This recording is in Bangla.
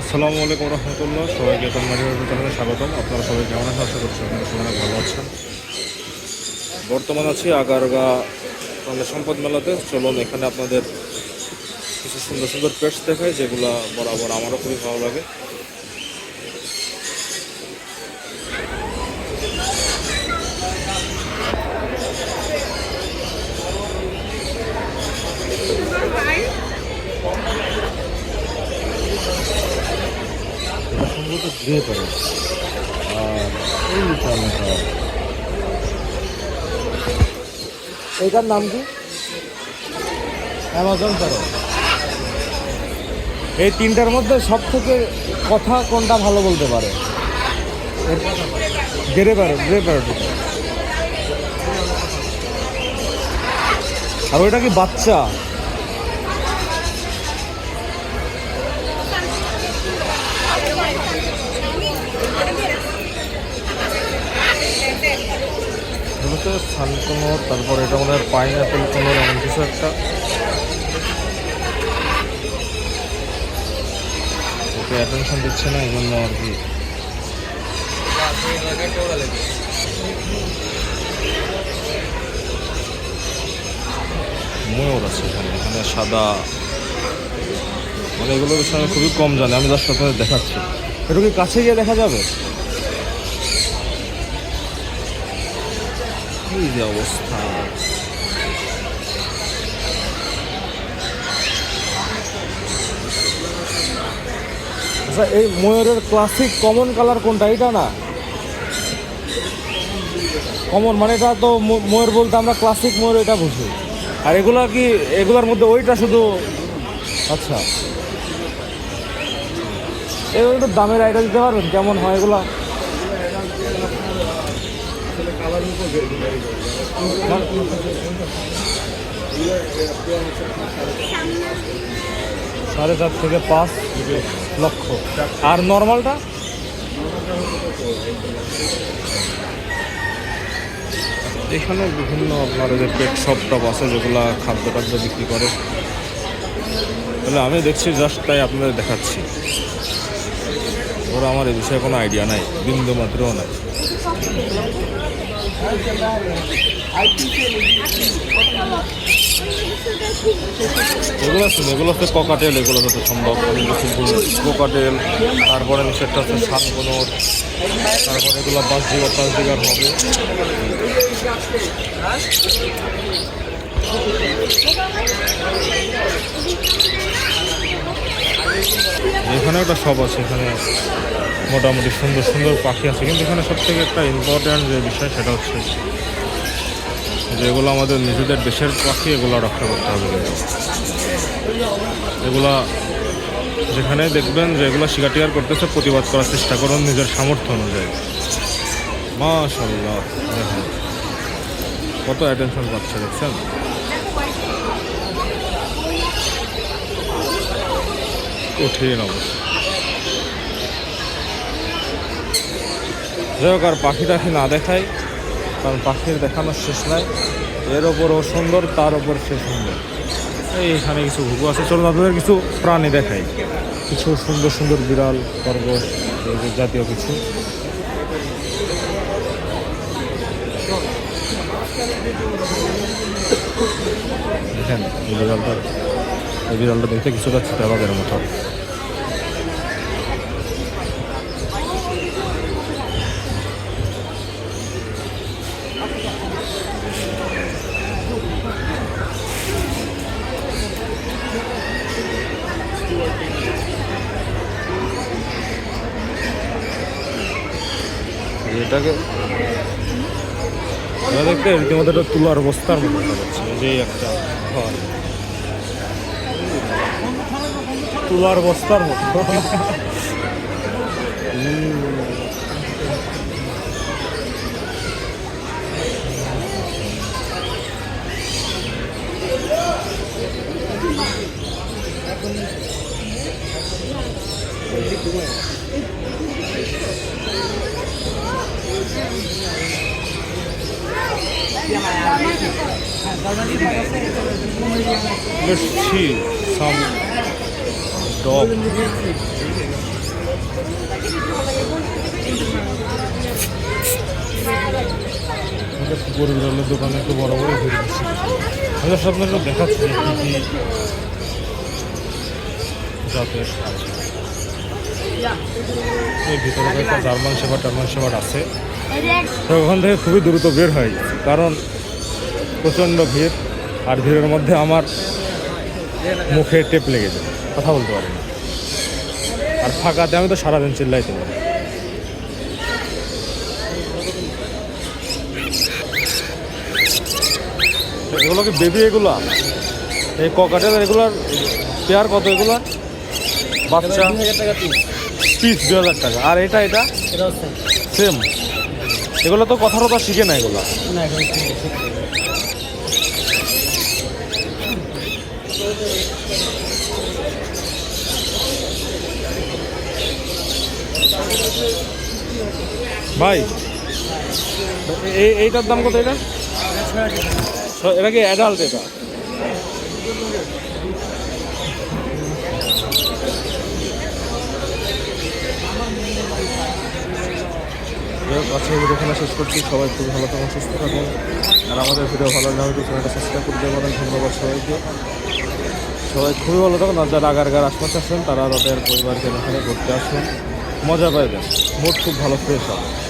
আসসালামু আলাইকুম রহমতুল্লাহ। সবাইকে তোমার চ্যানেলে স্বাগতম। আপনারা সবাই কেমন আছেন? আশা করছি আপনারা সবাই ভালো আছেন। বর্তমান আছি আগারগা সম্পদ মেলাতে। চলুন এখানে আপনাদের কিছু সুন্দর সুন্দর পেটস দেখায় যেগুলো বরাবর আমারও খুবই ভালো লাগে। এটা সম্ভবত আর এই টামেটা এইটার নাম কি? অ্যামাজন প্যারট এই তিনটার মধ্যে সব থেকে কথা কোনটা ভালো বলতে পারে? গ্রে প্যারট গ্রে প্যারট আর ওইটা কি বাচ্চা? এগুলোতে সানকোনো তারপর এটা মনে হয় পাইন অ্যাপেল কোনো এমন কিছু একটা। ওকে অ্যাটেনশন দিচ্ছে না এই জন্য আর কি। ময়ূর আছে এখানে এখানে সাদা। মানে এগুলোর বিষয়ে খুবই কম জানি, আমি জাস্ট আপনাদের দেখাচ্ছি। এটা কি কাছে গিয়ে দেখা যাবে? এই যে অবস্থা। আচ্ছা এই ময়ূরের ক্লাসিক কমন কালার কোনটা? এটা না? কমন মানে এটা তো ময়ূর বলতে আমরা ক্লাসিক ময়ূর এটা বুঝি। আর এগুলা কি, এগুলার মধ্যে ওইটা শুধু? আচ্ছা। এগুলো দামের আইডিয়া দিতে পারবেন? কেমন হয় এগুলা? সাড়ে চার থেকে পাঁচ লক্ষ। আর নর্মালটা? এখানে বিভিন্ন আপনার যে পেট শপ টপ আছে যেগুলো খাদ্য টাদ্য বিক্রি করে। তাহলে আমি দেখছি জাস্ট তাই আপনাদের দেখাচ্ছি। ওরা আমার এ বিষয়ে কোনো আইডিয়া নাই বিন্দু মাত্রও নাই। এগুলো আছে, এগুলো হচ্ছে ককাটেল এগুলো হচ্ছে সম্ভব। কোকাটেল তারপরে সেটা হচ্ছে সাত সাতগুনোর তারপরে এগুলো পাঁচ দিগার পাঁচ দিগার হবে। এখানে একটা শপ আছে, এখানে মোটামুটি সুন্দর সুন্দর পাখি আছে। কিন্তু এখানে সব থেকে একটা ইম্পর্ট্যান্ট যে বিষয় সেটা হচ্ছে যে এগুলো আমাদের নিজেদের দেশের পাখি, এগুলো রক্ষা করতে হবে এগুলা যেখানে দেখবেন যে এগুলো শিকার করতেছে, প্রতিবাদ করার চেষ্টা করুন নিজের সামর্থ্য অনুযায়ী। মাশাল্লাহ কত অ্যাটেনশন পাচ্ছে, দেখছেন? কঠিন অবস্থা। যাই হোক, আর পাখি টাখি না দেখাই, কারণ পাখির দেখানোর শেষ নাই। এর ওপরও সুন্দর, তার ওপর সে সুন্দর। এই এখানে কিছু ঘুঘু আছে। চলুন আপনাদের কিছু প্রাণী দেখাই। কিছু সুন্দর সুন্দর বিড়াল, খরগোশ জাতীয় কিছু। দেখেন, এই বিড়ালটা এই বিড়ালটা দেখতে কিছুটা চিতাবাগের মতো। এটাকে এটা দেখতে রীতিমতো একটা তুলার বস্তার মতো এই যে একটা ঘর। তুলার বস্তার মতো। Let's see some আমাদের পুকুর বিড়ালের দোকানে একটু বড় বড় ভিড় দিচ্ছি আমি তো আপনাকে দেখাচ্ছি কী জাতের এই ভিতরে একটা জার্মান সেবা টার্মান সেবার আছে। তো ওখান থেকে খুবই দ্রুত বের হয়ে কারণ প্রচণ্ড ভিড় আর ভিড়ের মধ্যে আমার মুখে টেপ লেগে যায় কথা বলতে পারি না আর ফাঁকাতে আমি তো সারাদিন চিল্লাইতে পারি। এগুলো কি বেবি এগুলো? এই ককাটেল এগুলার পেয়ার কত এগুলো? বাচ্চা? পিস দু হাজার টাকা। আর এটা এটা? সেম। এগুলো তো কথা কথা শিখে না এগুলো। ভাই এই এইটার দাম কত এটা? এটা কি অ্যাডাল্ট এটা? আজকে শেষ করছি। সবাই খুব ভালো থাকুন, সুস্থ থাকুন। আর আমাদের ভিডিও ভালো লাগলে আমাদের চ্যানেলটা সাবস্ক্রাইব করতে পারেন ধন্যবাদ সবাইকে। সবাই খুবই ভালো থাকুন। আর যারা আগারগার আশপাশে আসেন তারা তাদের পরিবারকে এখানে ঘুরতে আসুন। মজা পাইবেন। মুড খুব ভালো ফ্রেশ হবে।